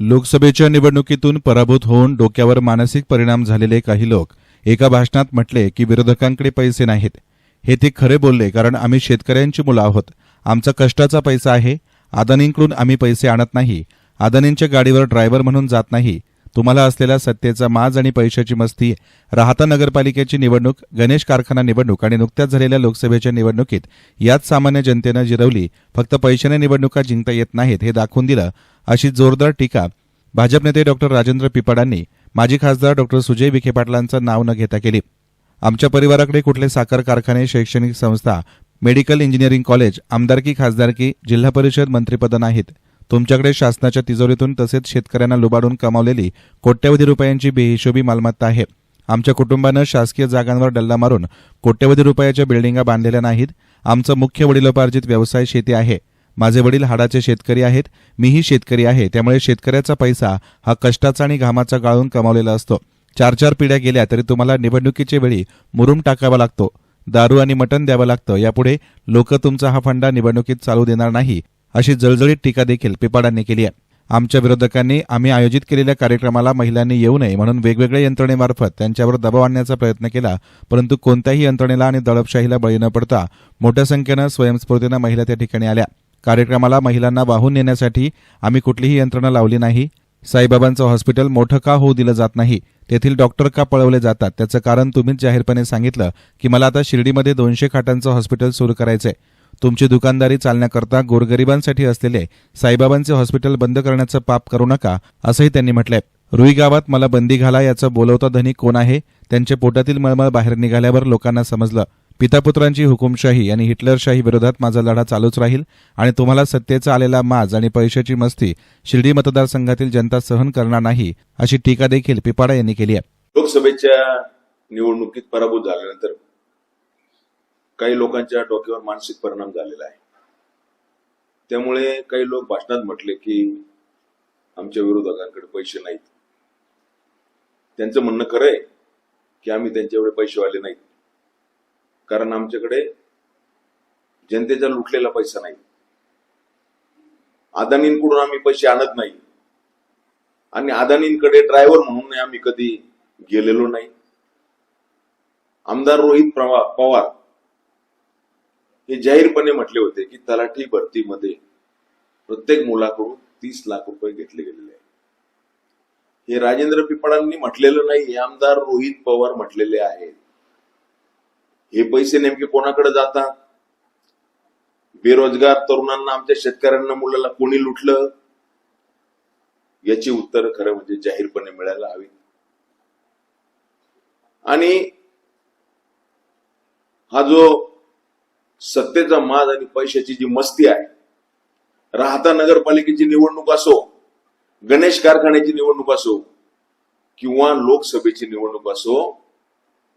लोकसभेच्या निवडणुकीतून पराभूत होऊन डोक्यावर मानसिक परिणाम झालेले काही लोक एका भाषणात म्हटले की विरोधकांकडे पैसे नाहीत. हे ते खरे बोलले कारण आम्ही शेतकऱ्यांची मुलं आहोत. आमचा कष्टाचा पैसा आहे. अदानींकडून आम्ही पैसे आणत नाही. अदानींच्या गाडीवर ड्रायव्हर म्हणून जात नाही. तुम्हाला असलेला सत्तेचा माज आणि पैशाची मस्ती राहता नगरपालिकेची निवडणूक गणेश कारखाना निवडणूक आणि नुकत्याच झालेल्या लोकसभेच्या निवडणुकीत याच सामान्य जनतेनं जिरवली. फक्त पैशाने निवडणुका जिंकता येत नाहीत हे दाखवून दिलं अशी जोरदार टीका भाजप नेते डॉक्टर राजेंद्र पिपाडांनी माजी खासदार डॉक्टर सुजय विखे पाटलांचं नाव न घेता केली. आमच्या परिवाराकडे कुठले साखर कारखाने शैक्षणिक संस्था मेडिकल इंजिनिअरिंग कॉलेज आमदारकी खासदारकी जिल्हा परिषद मंत्रिपद नाहीत. तुमच्याकडे शासनाच्या तिजोरीतून तसेच शेतकऱ्यांना लुबाडून कमावलेली कोट्यवधी रुपयांची बेहिशोबी मालमत्ता आहे. आमच्या कुटुंबानं शासकीय जागांवर डल्ला मारून कोट्यवधी रुपयाच्या बिल्डिंगा बांधलेल्या नाहीत. आमचं मुख्य वडिलोपार्जित व्यवसाय शेती आहे. माझे वडील हाडाचे शेतकरी आहेत मीही शेतकरी आहे त्यामुळे शेतकऱ्याचा पैसा हा कष्टाचा आणि घामाचा गाळून कमावलेला असतो. चार चार पिढ्या गेल्या तरी तुम्हाला निवडणुकीच्या वेळी मुरुम टाकावा लागतो दारू आणि मटण द्यावं लागतं यापुढे लोक तुमचा हा फंडा निवडणुकीत चालू देणार नाही अशी जळजळीत टीका देखील पिपाडांनी केली आहे. आमच्या विरोधकांनी आम्ही आयोजित केलेल्या कार्यक्रमाला महिलांनी येऊ नये म्हणून वेगवेगळ्या यंत्रणेमार्फत त्यांच्यावर दबाव आणण्याचा प्रयत्न केला परंतु कोणत्याही यंत्रणेला आणि दडपशाहीला बळी न पडता मोठ्या संख्येनं स्वयंस्फूर्तीनं महिला त्या ठिकाणी आल्या. कार्यक्रमाला महिलांना वाहून नेण्यासाठी आम्ही कुठलीही यंत्रणा लावली नाही. साईबाबांचं हॉस्पिटल मोठं का होऊ दिलं जात नाही तेथील डॉक्टर का पळवले जातात? त्याचं कारण तुम्हीच जाहीरपणे सांगितलं की मला आता शिर्डीमध्ये दोनशे खाटांचं हॉस्पिटल सुरू करायचंय. तुमची दुकानदारी चालण्याकरता गोरगरिबांसाठी असलेले साईबाबांचे हॉस्पिटल बंद करण्याचं पाप करू नका असंही त्यांनी म्हटलंय. रुई गावात मला बंदी घाला याचं बोलवता धनी कोण आहे? त्यांच्या पोटातील मळमळ बाहेर निघाल्यावर लोकांना समजलं. पितापुत्रांची हुकुमशाही आणि हिटलरशाही विरोधात माझा लढा चालूच राहील आणि तुम्हाला सत्तेचा आलेला माज आणि पैशाची मस्ती शिर्डी मतदारसंघातील जनता सहन करणार नाही अशी टीका देखील पिपाडा यांनी केली आहे. लोकसभेच्या निवडणुकीत पराभूत झाल्यानंतर काही लोकांच्या डोक्यावर मानसिक परिणाम झालेला आहे. त्यामुळे काही लोक भाषणात म्हटले की आमच्या विरोधकांकडे पैसे नाहीत. त्यांचं म्हणणं खरं आहे की आम्ही त्यांच्याकडे पैसेवाले नाहीत. कारण आमच्याकडे जनतेचा लुटलेला पैसा नाही. अदानींकडून आम्ही पैसे आणत नाही. आणि अदानींकडे ड्रायव्हर म्हणून आम्ही कधी गेलेलो नाही. आमदार रोहित प्रवा- पवार हे जाहीरपणे म्हटले होते की तलाठी भरतीमध्ये प्रत्येक मुलाकडून तीस लाख रुपये घेतले गेलेले आहे हे राजेंद्र पिपळांनी म्हटलेलं नाही हे आमदार रोहित पवार म्हटलेले आहेत. हे पैसे नेमके कोणाकडे जातात? बेरोजगार तरुणांना आमच्या शेतकऱ्यांना मुलाला कोणी लुटलं? याची उत्तर खरं म्हणजे जाहीरपणे मिळायला हवी. आणि हा जो सत्तेचा माज आणि पैशाची जी मस्ती आहे राहता नगरपालिकेची निवडणूक असो गणेश कारखान्याची निवडणूक असो किंवा लोकसभेची निवडणूक असो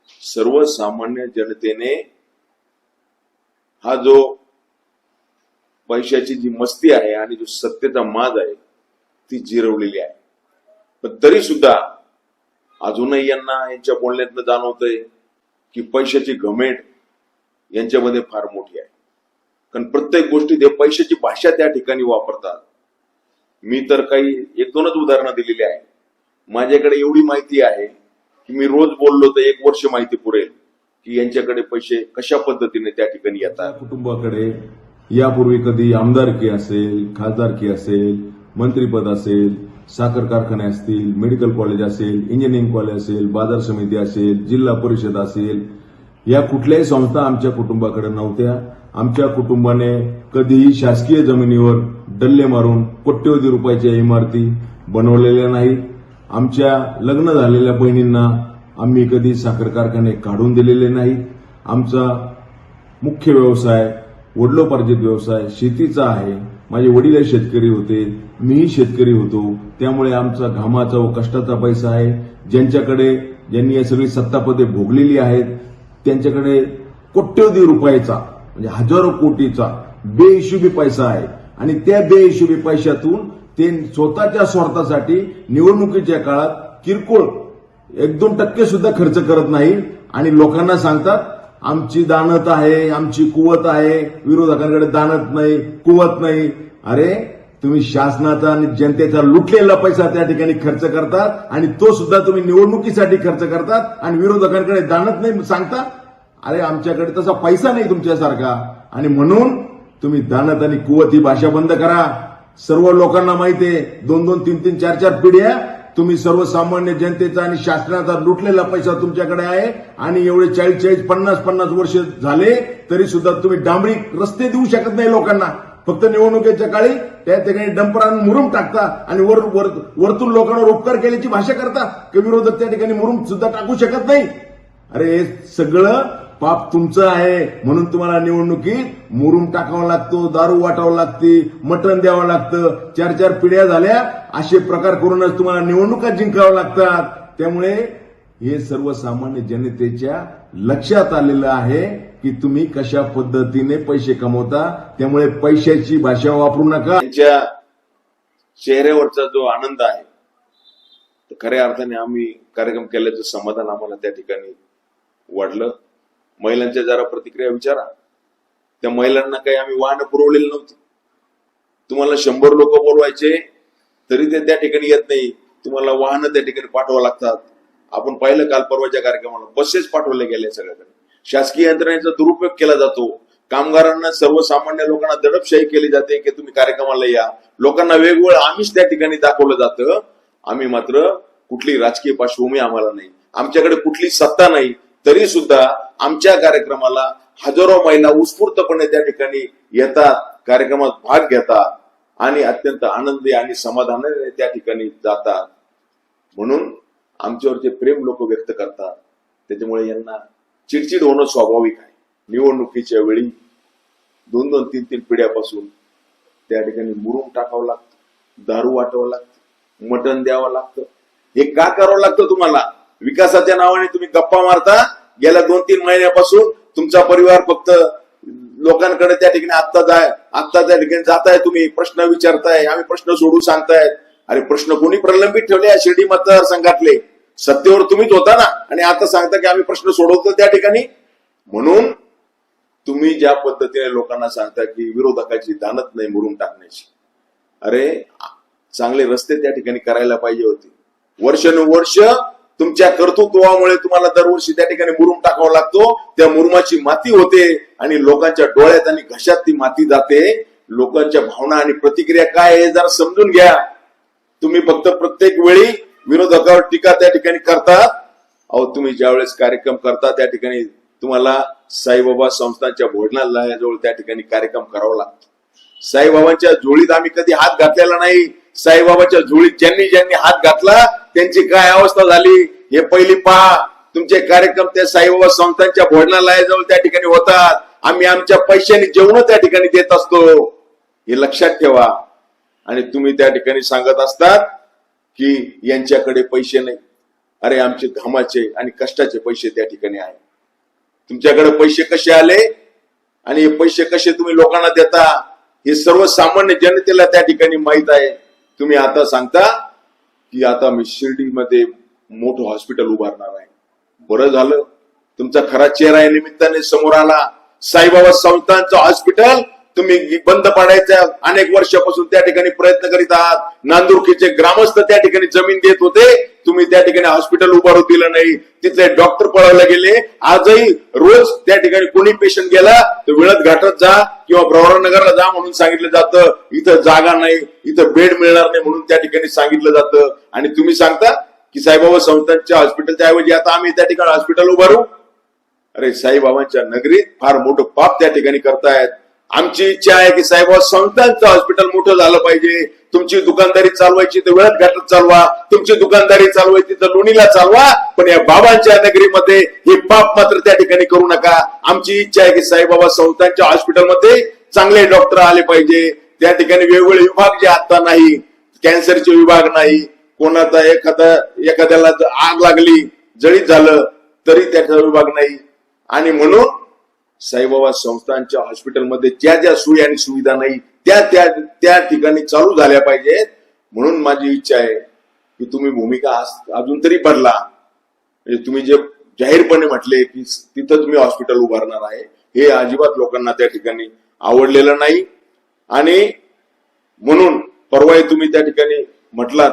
सर्वसामान्य जनतेने हा जो पैशाची जी मस्ती आहे आणि जो सत्तेचा माज आहे ती जिरवलेली आहे. पण तरी सुद्धा अजूनही यांना यांच्या बोलण्यातनं जाणवतंय की पैशाची घमेट यांच्यामध्ये फार मोठी आहे. कारण प्रत्येक गोष्टीत हे पैशाची भाषा त्या ठिकाणी वापरतात. मी तर काही एक दोनच उदाहरणं दिलेली आहे माझ्याकडे एवढी माहिती आहे की मी रोज बोललो तर एक वर्ष माहिती पुरेल की यांच्याकडे पैसे कशा पद्धतीने त्या ठिकाणी येतात? कुटुंबाकडे यापूर्वी कधी आमदारकी असेल खासदारकी असेल मंत्रीपद असेल साखर कारखाने असतील मेडिकल कॉलेज असेल इंजिनिअरिंग कॉलेज असेल बाजार समिती असेल जिल्हा परिषद असेल या कुठल्याही संस्था आमच्या कुटुंबाकडे नव्हत्या. आमच्या कुटुंबाने कधीही शासकीय जमिनीवर डल्ले मारून कोट्यवधी रुपयाच्या इमारती बनवलेल्या नाहीत. आमच्या लग्न झालेल्या बहिणींना आम्ही कधी साखर कारखाने काढून दिलेले नाहीत. आमचा मुख्य व्यवसाय वडिलोपार्जित व्यवसाय शेतीचा आहे. माझे वडील शेतकरी होते मीही शेतकरी होतो. त्यामुळे आमचा घामाचा व कष्टाचा पैसा आहे. ज्यांच्याकडे ज्यांनी या सगळी सत्तापदे भोगलेली आहेत त्यांच्याकडे कोट्यवधी रुपयाचा म्हणजे हजारो कोटीचा बेहिशोबी पैसा आहे. आणि त्या बेहिशोबी पैशातून ते स्वतःच्या स्वार्थासाठी निवडणुकीच्या काळात किरकोळ एक दोन टक्के सुद्धा खर्च करत नाही. आणि लोकांना सांगतात आमची दानत आहे आमची कुवत आहे. विरोधकांकडे दानत नाही कुवत नाही. अरे तुम्ही शासनाचा आणि जनतेचा लुटलेला पैसा त्या ठिकाणी खर्च करतात आणि तो सुद्धा तुम्ही निवडणुकीसाठी खर्च करतात आणि विरोधकांकडे दानत नाही सांगता? अरे आमच्याकडे तसा पैसा नाही तुमच्यासारखा. आणि म्हणून तुम्ही दानत आणि कुवत ही भाषा बंद करा. सर्व लोकांना माहिती आहे दोन दोन तीन तीन चार चार पिढ्या तुम्ही सर्वसामान्य जनतेचा आणि शासनाचा लुटलेला पैसा तुमच्याकडे आहे आणि एवढे चाळीस चाळीस पन्नास पन्नास वर्ष झाले तरी सुद्धा तुम्ही डांबरी रस्ते देऊ शकत नाही लोकांना. फक्त निवडणुकीच्या काळी त्या ठिकाणी डंपरान मुरुम टाकता आणि वर वर- वरतून लोकांवर उपकार केल्याची भाषा करता. की विरोधक त्या ठिकाणी मुरुम सुद्धा टाकू शकत नाही. अरे हे सगळं पाप तुमचं आहे म्हणून तुम्हाला निवडणुकीत मुरुम टाकावा लागतो दारू वाटावं लागते मटण द्यावं लागतं चार चार पिढ्या झाल्या असे प्रकार करूनच तुम्हाला निवडणुका जिंकाव्या लागतात. त्यामुळे हे सर्वसामान्य जनतेच्या लक्षात आलेलं आहे की तुम्ही कशा पद्धतीने पैसे कमवता त्यामुळे पैशाची भाषा वापरू नका. त्यांच्या चेहऱ्यावरचा जो आनंद आहे खऱ्या अर्थाने आम्ही कार्यक्रम केल्याचं समाधान आम्हाला त्या ठिकाणी वाटलं महिलांच्या जरा प्रतिक्रिया विचारा. त्या महिलांना काही आम्ही वाहन पुरवलेली नव्हती. तुम्हाला शंभर लोक बोलवायचे तरी ते त्या ठिकाणी येत नाही. तुम्हाला वाहनं त्या ठिकाणी पाठवावं लागतात. आपण पाहिलं काल परवाच्या कार्यक्रमाला बसेस पाठवले गेले सगळ्याकडे. शासकीय यंत्रणेचा दुरुपयोग केला जातो. कामगारांना सर्वसामान्य लोकांना दडपशाही केली जाते की तुम्ही कार्यक्रमाला या. लोकांना वेगवेगळं आम्हीच त्या ठिकाणी दाखवलं जातं. आम्ही मात्र कुठली राजकीय पार्श्वभूमी आम्हाला नाही. आमच्याकडे कुठली सत्ता नाही. तरी सुद्धा आमच्या कार्यक्रमाला हजारो महिला उत्स्फूर्तपणे त्या ठिकाणी येतात कार्यक्रमात भाग घेतात आणि अत्यंत आनंदी आणि समाधानाने त्या ठिकाणी जातात. म्हणून आमच्यावरचे प्रेम लोक व्यक्त करतात त्याच्यामुळे यांना चिडचिड होणं स्वाभाविक आहे. निवडणुकीच्या वेळी दोन दोन तीन तीन पिढ्यापासून त्या ठिकाणी मुरुम टाकावं लागतं दारू वाटावं लागतं मटण द्यावं लागतं. हे का करावं लागतं तुम्हाला? विकासाच्या नावाने तुम्ही गप्पा मारता. गेल्या दोन तीन महिन्यापासून तुमचा परिवार फक्त लोकांकडे त्या ठिकाणी आत्ता जाय आत्ता त्या ठिकाणी जाताय तुम्ही प्रश्न विचारताय आम्ही प्रश्न सोडू सांगताय अरे प्रश्न कोणी प्रलंबित ठेवले? या शिर्डी मतदारसंघातले. सत्तेवर तुम्हीच होता ना? आणि आता सांगता की आम्ही प्रश्न सोडवतो त्या ठिकाणी? म्हणून तुम्ही ज्या पद्धतीने लोकांना सांगता की विरोधकाची दानत नाही मुरुम टाकण्याची. अरे चांगले रस्ते त्या ठिकाणी करायला पाहिजे होते. वर्षानुवर्ष तुमच्या कर्तृत्वामुळे तुम्हाला दरवर्षी त्या ठिकाणी मुरुम टाकावा लागतो. त्या मुरुमाची माती होते आणि लोकांच्या डोळ्यात आणि घशात ती माती जाते. लोकांच्या भावना आणि प्रतिक्रिया काय आहे हे जरा समजून घ्या. तुम्ही फक्त प्रत्येक वेळी विरोधकावर टीका त्या ठिकाणी करता. अहो तुम्ही ज्यावेळेस कार्यक्रम करता त्या ठिकाणी तुम्हाला साईबाबा संस्थांच्या भोजनालयाजवळ त्या ठिकाणी कार्यक्रम करावा लागतो. साईबाबांच्या झोळीत आम्ही कधी हात घातलेला नाही. साईबाबाच्या झोळीत ज्यांनी ज्यांनी हात घातला त्यांची काय अवस्था झाली हे पहिली पहा. तुमचे कार्यक्रम त्या साईबाबा संस्थांच्या भोजनालयाजवळ त्या ठिकाणी होतात. आम्ही आमच्या पैशाने जेवण त्या ठिकाणी देत असतो. हे लक्षात ठेवा. आणि तुम्ही त्या ठिकाणी सांगत असतात की यांच्याकडे पैसे नाही. अरे आमचे घामाचे आणि कष्टाचे पैसे त्या ठिकाणी आहे तुमच्याकडे पैसे कसे आले? आणि हे पैसे कसे तुम्ही लोकांना देता? हे सर्वसामान्य जनतेला त्या ठिकाणी माहीत आहे. तुम्ही आता सांगता की आता मी शिर्डीमध्ये मोठं हॉस्पिटल उभारणार आहे. बरं झालं. तुमचा खरा चेहरा या निमित्ताने समोर आला. साईबाबा संस्थांचं हॉस्पिटल तुम्ही बंद पाडायच्या अनेक वर्षापासून त्या ठिकाणी प्रयत्न करीत आहात. नांदुरकीचे ग्रामस्थ त्या ठिकाणी जमीन देत होते. तुम्ही त्या ठिकाणी हॉस्पिटल उभारू दिलं नाही. तिथले डॉक्टर पळवले गेले. आजही रोज त्या ठिकाणी कोणी पेशंट गेला तर विळत घाटात जा किंवा प्रवरानगरला जा म्हणून सांगितलं जातं. इथं जागा नाही इथं बेड मिळणार नाही म्हणून त्या ठिकाणी सांगितलं जातं. आणि तुम्ही सांगता की साईबाबा संस्थांच्या हॉस्पिटलच्या ऐवजी आता आम्ही त्या ठिकाणी हॉस्पिटल उभारू. अरे साईबाबांच्या नगरीत फार मोठं पाप त्या ठिकाणी करतायत. आमची इच्छा आहे की साईबाबा संस्थांचं हॉस्पिटल मोठं झालं पाहिजे. तुमची दुकानदारी चालवायची तर वेळात घाटात चालवा. तुमची दुकानदारी चालवायची तर लोणीला चालवा. पण या बाबांच्या नगरीमध्ये हे पाप मात्र त्या ठिकाणी करू नका. आमची इच्छा आहे की साईबाबा संस्थांच्या हॉस्पिटलमध्ये चांगले डॉक्टर आले पाहिजे. त्या ठिकाणी वेगवेगळे विभाग जे आता नाही कॅन्सरचे विभाग नाही कोणाचा एखादा एखाद्याला आग लागली जळीत झालं तरी त्याचा विभाग नाही. आणि म्हणून साईबाबा संस्थांच्या हॉस्पिटलमध्ये ज्या ज्या सोयी आणि सुविधा नाही त्या त्या त्या ठिकाणी चालू झाल्या पाहिजेत. म्हणून माझी इच्छा आहे की तुम्ही भूमिका अजून तरी बदला. म्हणजे तुम्ही जे जाहीरपणे म्हटले की तिथं तुम्ही हॉस्पिटल उभारणार आहे हे अजिबात लोकांना त्या ठिकाणी आवडलेलं नाही. आणि म्हणून परवाही तुम्ही त्या ठिकाणी म्हटलात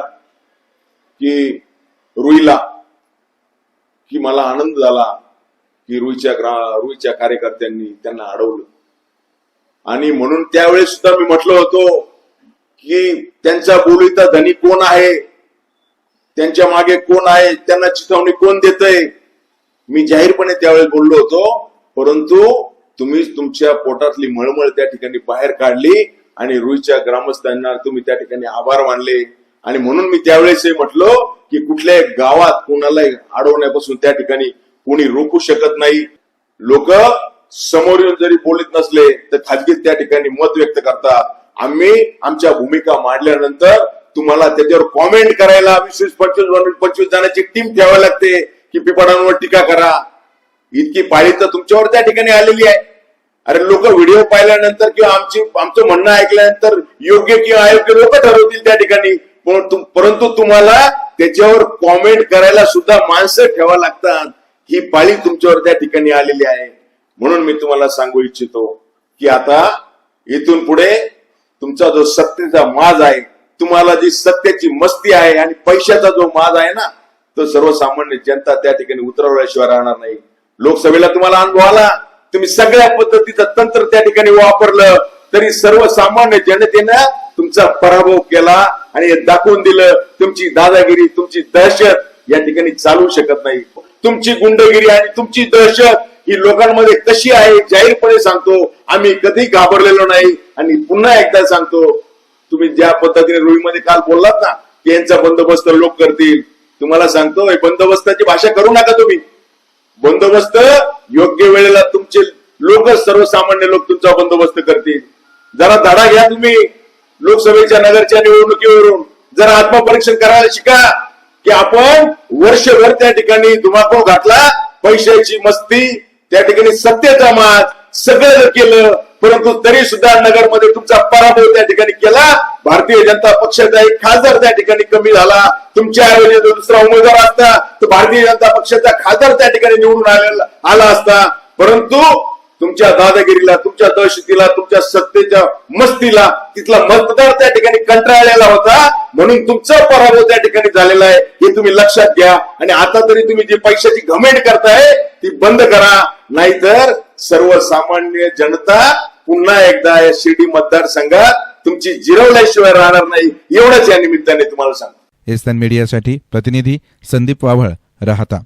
की रुईला की मला आनंद झाला की रुईच्या ग्रा रुईच्या कार्यकर्त्यांनी त्यांना अडवलं. आणि म्हणून त्यावेळेस सुद्धा मी म्हटलं होतो की त्यांच्या बोलीचा धनी कोण आहे? त्यांच्या मागे कोण आहे? त्यांना चिथावणी कोण देतय? मी जाहीरपणे त्यावेळेस बोललो होतो परंतु तुम्ही तुमच्या पोटातली मळमळ त्या ठिकाणी बाहेर काढली आणि रुईच्या ग्रामस्थांना तुम्ही त्या ठिकाणी आभार मानले. आणि म्हणून मी त्यावेळेस हे म्हटलो की कुठल्याही गावात कोणालाही अडवण्यापासून त्या ठिकाणी कोणी रोखू शकत नाही. लोक समोर येऊन जरी बोलत नसले तर खाजगीत त्या ठिकाणी मत व्यक्त करतात आम्ही आमच्या भूमिका मांडल्यानंतर तुम्हाला त्याच्यावर कॉमेंट करायला वीस पंचवीस पंचवीस जणांची टीम ठेवावी लागते की पिपाडांवर टीका करा. इतकी पाळी तर तुमच्यावर त्या ठिकाणी आलेली आहे. अरे लोक व्हिडिओ पाहिल्यानंतर किंवा आमची आमचं म्हणणं ऐकल्यानंतर योग्य किंवा अयोग्य लोक ठरवतील त्या ठिकाणी. परंतु तुम्हाला त्याच्यावर कॉमेंट करायला सुद्धा माणसं ठेवा लागतात. ही पाळी तुमच्यावर त्या ठिकाणी आलेली आहे. म्हणून मी तुम्हाला सांगू इच्छितो की आता इथून पुढे तुमचा जो सत्तेचा माज आहे तुम्हाला जी सत्याची मस्ती आहे आणि पैशाचा जो माज आहे ना तो सर्वसामान्य जनता त्या ठिकाणी उतरवल्याशिवाय राहणार नाही. लोकसभेला तुम्हाला अनुभव आला तुम्ही सगळ्या पद्धतीचं तंत्र त्या ठिकाणी वापरलं तरी सर्वसामान्य जनतेनं तुमचा पराभव केला आणि दाखवून दिलं तुमची दादागिरी तुमची दहशत या ठिकाणी चालू शकत नाही. तुमची गुंडगिरी आणि तुमची दहशत ही लोकांमध्ये कशी आहे जाहीरपणे सांगतो. आम्ही कधी घाबरलेलो नाही. आणि पुन्हा एकदा सांगतो तुम्ही ज्या पद्धतीने रुईमध्ये काल बोललात ना यांचा बंदोबस्त लोक करतील. तुम्हाला सांगतो बंदोबस्ताची भाषा करू नका तुम्ही. बंदोबस्त योग्य वेळेला तुमचे लोक सर्वसामान्य लोक तुमचा बंदोबस्त करतील. जरा धडा घ्या तुम्ही लोकसभेच्या नगरच्या निवडणुकीवरून. जरा आत्मपरीक्षण करायला शिका की आपण वर्षभर त्या ठिकाणी धुमाकूळ घातला पैशाची मस्ती त्या ठिकाणी सत्तेचा माज सगळं केलं परंतु तरी सुद्धा नगरमध्ये तुमचा पराभव त्या ठिकाणी केला. भारतीय जनता पक्षाचा एक खासदार त्या ठिकाणी कमी झाला. तुमच्या ऐवजी दुसरा उमेदवार असता तर भारतीय जनता पक्षाचा खासदार त्या ठिकाणी निवडून आलेला आला असता. परंतु तुमच्या दादागिरीला तुमच्या दहशतीला तुमच्या सत्तेच्या मस्तीला तिथला मतदार त्या ठिकाणी कंटाळलेला होता. म्हणून तुमचा पराभव त्या ठिकाणी झालेला आहे हे तुम्ही लक्षात घ्या. आणि आता तरी तुम्ही जे पैशाची घमेंट करताय ती बंद करा. नाहीतर सर्वसामान्य जनता पुन्हा एकदा या शिर्डी मतदारसंघात तुमची जिरवल्याशिवाय राहणार नाही. एवढंच या निमित्ताने तुम्हाला सांगतो. एसन मीडियासाठी प्रतिनिधी संदीप वाव्हळ राहता.